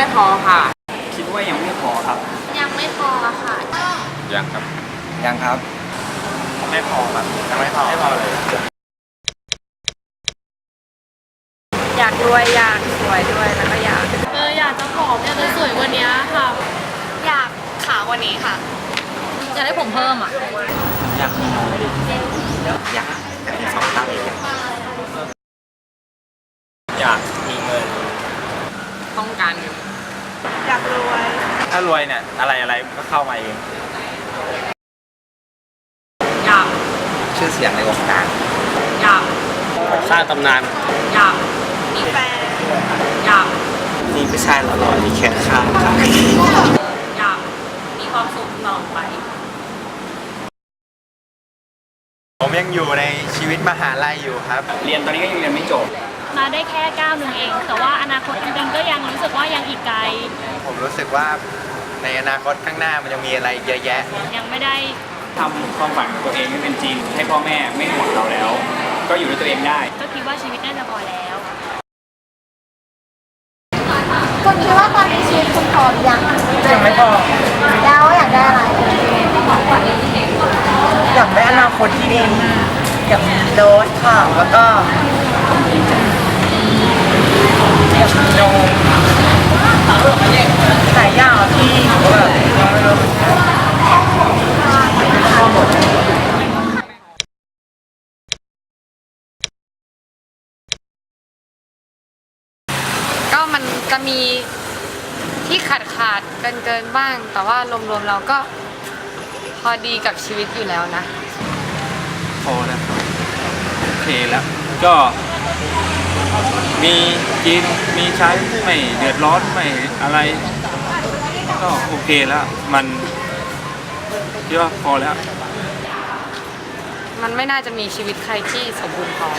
ไม่พอค่ะ คิดว่ายังไม่พอครับ ยังไม่พอค่ะยังครับ ยังครับ ไม่พอครับยังไม่พอไม่พอเลย อยากรวยอยากสวยด้วยแล้วก็อยาก เอออยากจะผอมอยากจะสวยกว่านี้ค่ะ อยากขาวกว่านี้ค่ะ อยากได้ผมเพิ่มอะ อยากอยากอยากมีสองเท่าอีกอยากมีเงิน ต้องการเงินอยากรวย ถ้ารวยเนี่ยอะไรอะไรมันก็เข้ามาเอง อยากชื่อเสียงในวงการอยากสร้างตำนานอยากมีแฟนอยากนี่ไม่ใช่หรอนี่แค่ข้าวครับอยากมีความสุขตลอดไปผมยังอยู่ในชีวิตมหาลัยอยู่ครับ เรียนตอนนี้ก็ยังเรียนไม่จบ มาได้แค่ก้าวหนึ่งเอง แต่ว่าอนาคตจริงๆก็ยังรู้สึกว่ายังอีกไกล ผมรู้สึกว่าในอนาคตข้างหน้ามันยังมีอะไรเยอะแยะ ยังไม่ได้ทำความฝันของตัวเองให้เป็นจริง ให้พ่อแม่ไม่ห่วงเราแล้ว ก็อยู่ด้วยตัวเองได้ ก็คิดว่าชีวิตน่าจะพอแล้วคุณคิดว่าตอนนี้ชีวิตคุณพร้อมยังยังไม่พอแล้วอยากได้อะไรอยากได้อนาคตที่ดีอยากมีรถค่ะแล้วก็อยากมีนมหลายอย่างที่แบบยังไม่รู้ ก็ มันจะมีที่ขาดขาดเกินเกินๆบ้าง แต่ว่ารวมๆเราก็พอดีกับชีวิตอยู่แล้วนะ พอแล้วครับโอเคแล้ว ก็ มีกินมีใช้ไม่เดือดร้อนไม่อะไร ก็โอเคแล้ว มันคิดว่าพอแล้ว มันไม่น่าจะมีชีวิตใครที่สมบูรณ์พอ